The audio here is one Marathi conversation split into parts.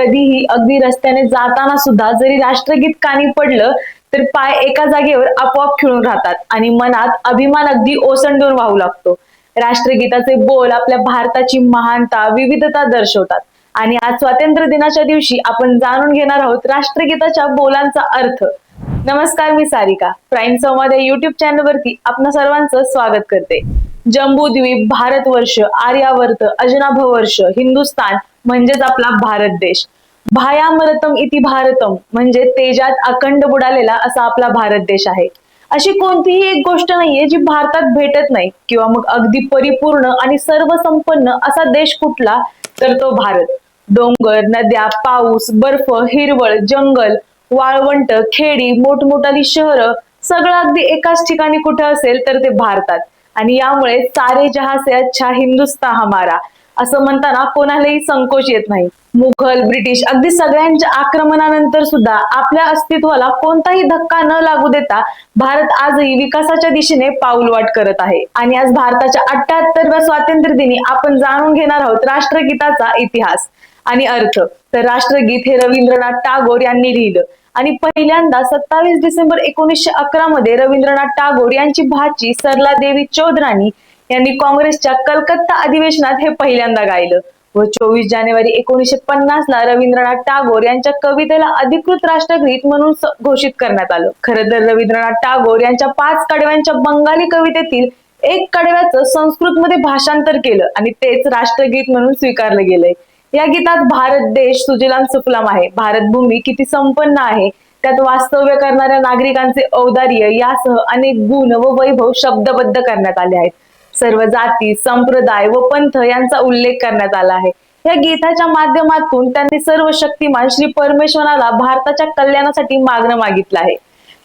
कधीही अगदी रस्त्याने जाताना सुद्धा जरी राष्ट्रगीत कानी पडलं तर पाय एका जागेवर आपोआप खिळून राहतात आणि मनात अभिमान अगदी ओसंडून वाहू लागतो. राष्ट्रगीताचे बोल आपल्या भारताची महानता विविधता दर्शवतात. आणि आज स्वातंत्र्य दिनाच्या दिवशी आपण जाणून घेणार आहोत राष्ट्रगीताच्या बोलांचा अर्थ. नमस्कार मी सारिका. प्राईम संवाद या युट्यूब चॅनलवरती आपण आपणा सर्वांचं स्वागत करते. जम्बूद्वीप भारतवर्ष आर्यावर्त अजनाभवर्ष हिंदुस्थान म्हणजेच आपला भारत देश. भायामरतम इति भारतम म्हणजे तेजात अखंड बुडालेला असा आपला भारत देश आहे. अशी कोणतीही एक गोष्ट नाहीये जी भारतात भेटत नाही किंवा मग अगदी परिपूर्ण आणि सर्वसंपन्न असा देश कुठला तर तो भारत. डोंगर नद्या पाऊस बर्फ हिरवळ जंगल वाळवंट खेडी मोठमोठाली शहरं सगळं अगदी एकाच ठिकाणी कुठे असेल तर ते भारतात. आणि यामुळे सारे जहा से अच्छा हिंदुस्तान हमारा असं म्हणताना कोणालाही संकोच येत नाही. मुघल ब्रिटिश अगदी सगळ्यांच्या आक्रमणानंतर सुद्धा आपल्या अस्तित्वाला कोणताही धक्का न लागू देता भारत आजही विकासाच्या दिशेने पाऊलवाट करत आहे. आणि आज भारताच्या अठ्याहत्तरव्या स्वातंत्र्य दिनी आपण जाणून घेणार आहोत राष्ट्रगीताचा इतिहास आणि अर्थ. तर राष्ट्रगीत हे रवींद्रनाथ टागोर यांनी लिहिलं. आणि पहिल्यांदा सत्तावीस डिसेंबर एकोणीसशे अकरा मध्ये रवींद्रनाथ टागोर यांची भाची सरला देवी चौधरांनी यांनी काँग्रेसच्या कलकत्ता अधिवेशनात हे पहिल्यांदा गायलं. व चोवीस जानेवारी एकोणीसशे पन्नास ला रवींद्रनाथ टागोर यांच्या कवितेला अधिकृत राष्ट्रगीत म्हणून घोषित करण्यात आलं. खरं तर रवींद्रनाथ टागोर यांच्या पाच कडव्यांच्या बंगाली कवितेतील एक कडव्याचं संस्कृतमध्ये भाषांतर केलं आणि तेच राष्ट्रगीत म्हणून स्वीकारलं गेलंय. या गीतात भारत देश सुजलाम सुफलाम आहे. भारत भूमी किती संपन्न आहे. त्यात वास्तव्य करणाऱ्या नागरिकांचे औदार्य यासह अनेक गुण व वैभव शब्दबद्ध करण्यात आले आहेत. सर्व जाती संप्रदाय व पंथ यांचा उल्लेख करण्यात आला आहे. या गीताच्या माध्यमातून त्यांनी सर्व शक्तिमान श्री परमेश्वराला भारताच्या कल्याणासाठी मागणं मागितलं आहे.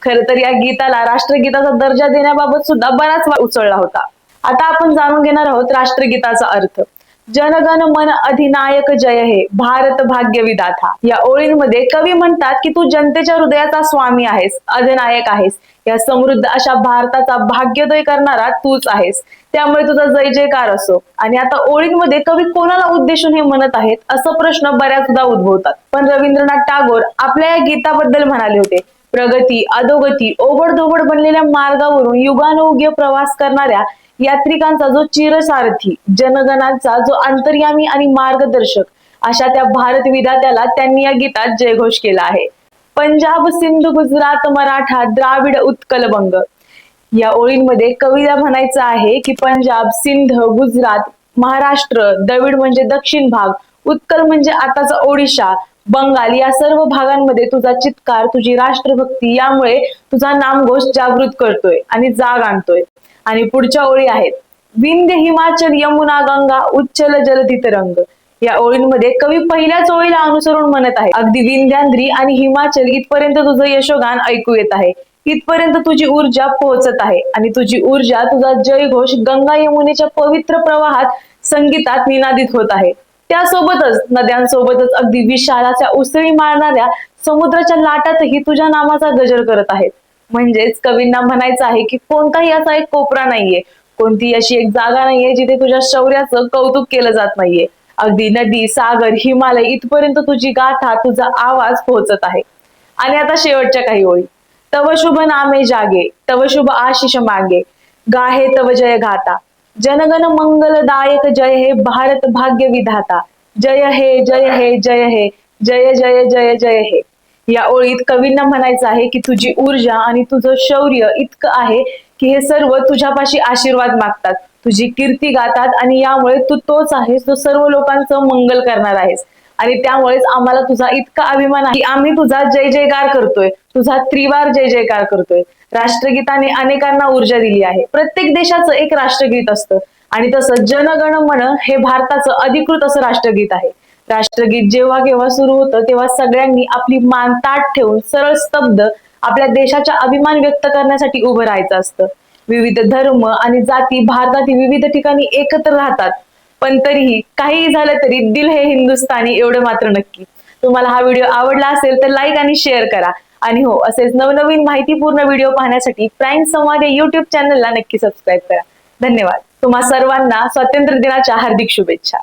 खर तर या गीताला राष्ट्रगीताचा दर्जा देण्याबाबत सुद्धा बराच उचलला होता. आता आपण जाणून घेणार आहोत राष्ट्रगीताचा अर्थ. जनगण मन अधिनायक जय हे. भारत भाग्य विदाथा या ओळींमध्ये कवी म्हणतात की तू जनतेच्या हृदयाचा स्वामी आहेस अधिनायक आहेस. या समृद्ध अशा भारताचा भाग्योदय करणारा तूच आहेस. त्यामुळे तुझा जय जयकार असो. आणि आता ओळींमध्ये कवी कोणाला उद्देशून हे म्हणत आहेत असं प्रश्न बऱ्याचदा उद्भवतात. पण रवींद्रनाथ टागोर आपल्या या गीताबद्दल म्हणाले होते प्रगती अधोगती ओबडधोबड बनलेल्या मार्गावरून युगानुयुगे प्रवास करणाऱ्या यात्रिकांचा जो चिरसारथी जनगणांचा जो अंतर्यामी आणि मार्गदर्शक अशा त्या भारत विधात्याला त्यांनी या गीतात जयघोष केला आहे. पंजाब सिंधू गुजरात मराठा द्राविड उत्कल बंग या ओळींमध्ये कवीला म्हणायचं आहे की पंजाब सिंध गुजरात महाराष्ट्र द्रविड म्हणजे दक्षिण भाग उत्कल म्हणजे आताचा ओडिशा बंगाल या सर्व भागांमध्ये तुझा चित्कार तुझी राष्ट्रभक्ती यामुळे तुझा नामघोष जागृत करतोय आणि जाग आणतोय. आणि पुढच्या ओळी आहेत. विंध्य हिमाचल यमुना गंगा उच्चल जलधी तरंग या ओळींमध्ये कवी पहिल्याच ओळीला अनुसरून म्हणत आहे अगदी विंध्यांद्री आणि हिमाचल इथपर्यंत तुझं यशोगान ऐकू येत आहे. इथपर्यंत तुझी ऊर्जा पोहोचत आहे आणि तुझी ऊर्जा तुझा जयघोष गंगा यमुनेच्या पवित्र प्रवाहात संगीतात निनादित होत आहे. त्यासोबतच नद्यांसोबतच अगदी विशालाच्या उसळी मारणाऱ्या समुद्राच्या लाटातही तुझ्या नामाचा गजर करत आहेत. म्हणजेच कवींना म्हणायचं आहे की कोणताही असा एक कोपरा नाहीये. कोणती अशी एक जागा नाहीये जिथे तुझ्या शौर्याचं कौतुक केलं जात नाहीये. अगदी नदी सागर हिमालय इथपर्यंत तुझी गाथा तुझा आवाज पोहोचत आहे. आणि आता शेवटच्या काही ओळी. तव शुभ नामे जागे तव शुभ आशिष मागे. गाहे तव जय गाता. जनगण मंगलदायक जय हे भारत भाग्य विधाता. जय हे जय हे जय हे जय जय जय जय हे. या ओळीत कवींना म्हणायचं आहे की तुझी ऊर्जा आणि तुझं शौर्य इतकं आहे की हे सर्व तुझ्यापाशी आशीर्वाद मागतात. तुझी कीर्ती गातात आणि यामुळे तू तोच आहेस जो सर्व लोकांचं मंगल करणार आहेस. आणि त्यामुळेच आम्हाला तुझा इतका अभिमान आहे की आम्ही तुझा जय जयकार करतोय. तुझा त्रिवार जय जयकार करतोय. राष्ट्रगीताने अनेकांना ऊर्जा दिली आहे. प्रत्येक देशाचं एक राष्ट्रगीत असतं. आणि तसं जनगण मन हे भारताचं अधिकृत असं राष्ट्रगीत आहे. राष्ट्रगीत जेव्हा केव्हा सुरू होतं तेव्हा सगळ्यांनी आपली मान ताट ठेवून सरळ स्तब्ध आपल्या देशाचा अभिमान व्यक्त करण्यासाठी उभं राहायचं असतं. विविध धर्म आणि जाती भारतातील विविध ठिकाणी एकत्र राहतात. पण तरीही काहीही झालं तरी दिल हे हिंदुस्थानी एवढं मात्र नक्की. तुम्हाला हा व्हिडिओ आवडला असेल तर लाईक आणि शेअर करा. आणि हो असेच नवनवीन माहितीपूर्ण व्हिडिओ पाहण्यासाठी प्राईम संवाद या युट्यूब चॅनलला नक्की सबस्क्राईब करा. धन्यवाद. तुम्हा सर्वांना स्वातंत्र्य दिनाच्या हार्दिक शुभेच्छा.